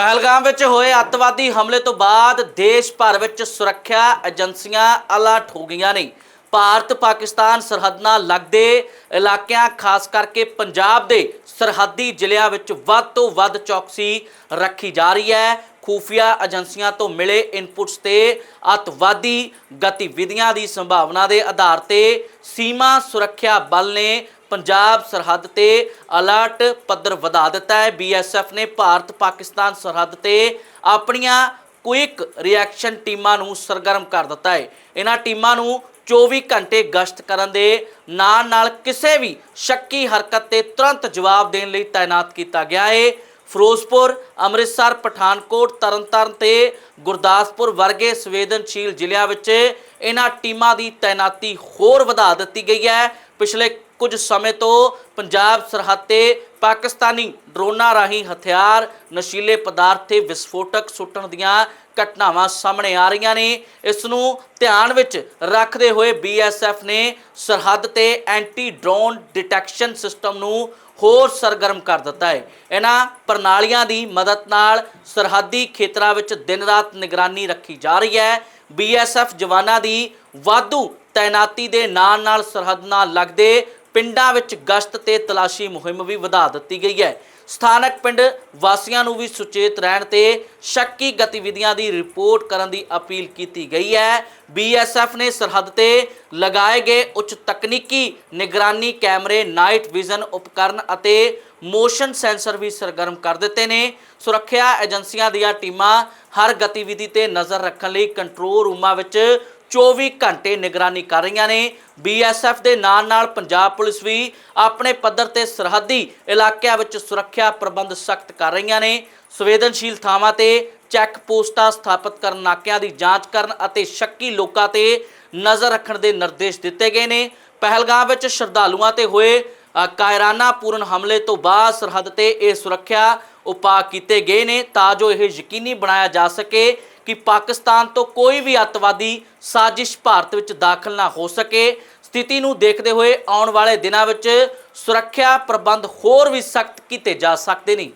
ਪਹਿਲਗਾਮ ਵਿੱਚ ਹੋਏ ਅੱਤਵਾਦੀ ਹਮਲੇ ਤੋਂ ਬਾਅਦ ਦੇਸ਼ ਭਰ ਵਿੱਚ ਸੁਰੱਖਿਆ ਏਜੰਸੀਆਂ ਅਲਰਟ ਹੋ ਗਈਆਂ ਨੇ। ਭਾਰਤ, ਪਾਕਿਸਤਾਨ ਸਰਹੱਦ ਨਾਲ ਲੱਗਦੇ ਇਲਾਕਿਆਂ, ਖਾਸ ਕਰਕੇ ਪੰਜਾਬ ਦੇ ਸਰਹੱਦੀ ਜ਼ਿਲ੍ਹਿਆਂ ਵਿੱਚ ਵੱਧ ਤੋਂ ਵੱਧ ਚੌਕਸੀ ਰੱਖੀ ਜਾ ਰਹੀ ਹੈ। ਖੂਫੀਆ ਏਜੰਸੀਆਂ ਤੋਂ ਮਿਲੇ ਇਨਪੁਟਸ ਤੇ ਅੱਤਵਾਦੀ ਗਤੀਵਿਧੀਆਂ ਦੀ ਸੰਭਾਵਨਾ ਦੇ ਆਧਾਰ ਤੇ ਸੀਮਾ ਸੁਰੱਖਿਆ ਬਲ ਨੇ ਪੰਜਾਬ ਸਰਹੱਦ ਤੇ ਅਲਰਟ ਪੱਧਰ ਵਧਾ ਦਿੱਤਾ ਹੈ। ਬੀਐਸਐਫ ਨੇ ਭਾਰਤ ਪਾਕਿਸਤਾਨ ਸਰਹੱਦ ਤੇ ਆਪਣੀਆਂ ਕੁਇਕ ਰਿਐਕਸ਼ਨ ਟੀਮਾਂ ਨੂੰ ਸਰਗਰਮ ਕਰ ਦਿੱਤਾ ਹੈ। ਇਹਨਾਂ ਟੀਮਾਂ ਨੂੰ 24 ਘੰਟੇ ਗਸ਼ਤ ਕਰਨ ਦੇ ਨਾਲ ਨਾਲ ਕਿਸੇ ਵੀ ਸ਼ੱਕੀ ਹਰਕਤ ਤੇ ਤੁਰੰਤ ਜਵਾਬ ਦੇਣ ਲਈ ਤਾਇਨਾਤ ਕੀਤਾ ਗਿਆ ਹੈ। ਫਿਰੋਜ਼ਪੁਰ, ਅੰਮ੍ਰਿਤਸਰ, ਪਠਾਨਕੋਟ, ਤਰਨਤਾਰਨ ਤੇ ਗੁਰਦਾਸਪੁਰ ਵਰਗੇ ਸੰਵੇਦਨਸ਼ੀਲ ਜ਼ਿਲ੍ਹਿਆਂ ਵਿੱਚ ਇਹਨਾਂ ਟੀਮਾਂ ਦੀ ਤਾਇਨਾਤੀ ਹੋਰ ਵਧਾ ਦਿੱਤੀ ਗਈ ਹੈ। ਪਿਛਲੇ ਕੁਝ ਸਮੇਂ ਤੋਂ ਪੰਜਾਬ ਸਰਹੱਦ ਤੇ ਪਾਕਿਸਤਾਨੀ ਡਰੋਨਾਂ ਰਾਹੀਂ ਹਥਿਆਰ, ਨਸ਼ੀਲੇ ਪਦਾਰਥ ਤੇ ਵਿਸਫੋਟਕ ਸੁੱਟਣ ਦੀਆਂ ਘਟਨਾਵਾਂ ਸਾਹਮਣੇ ਆ ਰਹੀਆਂ ਨੇ। ਇਸ ਨੂੰ ਧਿਆਨ ਵਿੱਚ ਰੱਖਦੇ ਹੋਏ ਬੀਐਸਐਫ ਨੇ ਸਰਹੱਦ ਤੇ ਐਂਟੀ ਡਰੋਨ ਡਿਟੈਕਸ਼ਨ ਸਿਸਟਮ ਨੂੰ ਹੋਰ ਸਰਗਰਮ ਕਰ ਦਿੱਤਾ ਹੈ। ਇਹਨਾਂ ਪ੍ਰਣਾਲੀਆਂ ਦੀ ਮਦਦ ਨਾਲ ਸਰਹੱਦੀ ਖੇਤਰਾਂ ਵਿੱਚ ਦਿਨ ਰਾਤ ਨਿਗਰਾਨੀ ਰੱਖੀ ਜਾ ਰਹੀ ਹੈ। ਬੀਐਸਐਫ ਜਵਾਨਾਂ ਦੀ ਵਾਧੂ ਤਾਇਨਾਤੀ ਦੇ ਨਾਲ ਨਾਲ ਸਰਹੱਦ ਨਾਲ ਲੱਗਦੇ ਪਿੰਡਾਂ ਵਿੱਚ ਗਸ਼ਤ ਤੇ ਤਲਾਸ਼ੀ ਮੁਹਿੰਮ ਵੀ ਵਧਾ ਦਿੱਤੀ ਗਈ ਹੈ। ਸਥਾਨਕ ਪਿੰਡ ਵਾਸੀਆਂ ਨੂੰ ਵੀ ਸੁਚੇਤ ਰਹਿਣ ਤੇ ਸ਼ੱਕੀ ਗਤੀਵਿਧੀਆਂ ਦੀ ਰਿਪੋਰਟ ਕਰਨ ਦੀ ਅਪੀਲ ਕੀਤੀ ਗਈ ਹੈ। ਬੀਐਸਐਫ ਨੇ ਸਰਹੱਦ ਤੇ ਲਗਾਏ ਗਏ ਉੱਚ ਤਕਨੀਕੀ ਨਿਗਰਾਨੀ ਕੈਮਰੇ, ਨਾਈਟ ਵਿਜ਼ਨ ਉਪਕਰਨ ਅਤੇ ਮੋਸ਼ਨ ਸੈਂਸਰ ਵੀ ਸਰਗਰਮ ਕਰ ਦਿੱਤੇ ਨੇ। ਸੁਰੱਖਿਆ ਏਜੰਸੀਆਂ ਦੀਆਂ ਟੀਮਾਂ ਹਰ ਗਤੀਵਿਧੀ ਤੇ ਨਜ਼ਰ ਰੱਖਣ ਲਈ ਕੰਟਰੋਲ ਰੂਮਾਂ ਵਿੱਚ 24 ਘੰਟੇ ਨਿਗਰਾਨੀ ਕਰ ਰਹੀਆਂ ਨੇ। ਬੀਐਸਐਫ ਦੇ ਨਾਲ ਨਾਲ ਪੰਜਾਬ ਪੁਲਿਸ ਵੀ ਆਪਣੇ ਪੱਧਰ ਤੇ ਸਰਹੱਦੀ ਇਲਾਕਿਆਂ ਵਿੱਚ ਸੁਰੱਖਿਆ ਪ੍ਰਬੰਧ ਸਖਤ ਕਰ ਰਹੀਆਂ ਨੇ। ਸੰਵੇਦਨਸ਼ੀਲ ਥਾਵਾਂ ਤੇ ਚੈੱਕ ਪੋਸਟਾਂ ਸਥਾਪਿਤ ਕਰਨ ਨਾਕਿਆਂ ਦੀ ਜਾਂਚ ਕਰਨ ਅਤੇ ਸ਼ੱਕੀ ਲੋਕਾਂ ਤੇ ਨਜ਼ਰ ਰੱਖਣ ਦੇ ਨਿਰਦੇਸ਼ ਦਿੱਤੇ ਗਏ ਨੇ। ਪਹਿਲਗਾਮ ਵਿੱਚ ਸ਼ਰਧਾਲੂਆਂ ਤੇ ਹੋਏ ਅ, ਕਾਇਰਾਨਾ ਪੂਰਨ ਹਮਲੇ ਤੋਂ ਬਾਅਦ ਸਰਹੱਦ ਤੇ ਇਹ ਸੁਰੱਖਿਆ ਉਪਾਅ ਕੀਤੇ ਗਏ ਨੇ ਤਾਂ ਜੋ ਇਹ ਯਕੀਨੀ ਬਣਾਇਆ ਜਾ ਸਕੇ ਕਿ ਪਾਕਿਸਤਾਨ ਤੋਂ ਕੋਈ ਵੀ ਅੱਤਵਾਦੀ ਸਾਜ਼ਿਸ਼ ਭਾਰਤ ਵਿੱਚ ਦਾਖਲ ਨਾ ਹੋ ਸਕੇ। ਸਥਿਤੀ ਨੂੰ ਦੇਖਦੇ ਹੋਏ ਆਉਣ ਵਾਲੇ ਦਿਨਾਂ ਵਿੱਚ ਸੁਰੱਖਿਆ ਪ੍ਰਬੰਧ ਹੋਰ ਵੀ ਸਖਤ ਕੀਤੇ ਜਾ ਸਕਦੇ ਨੇ।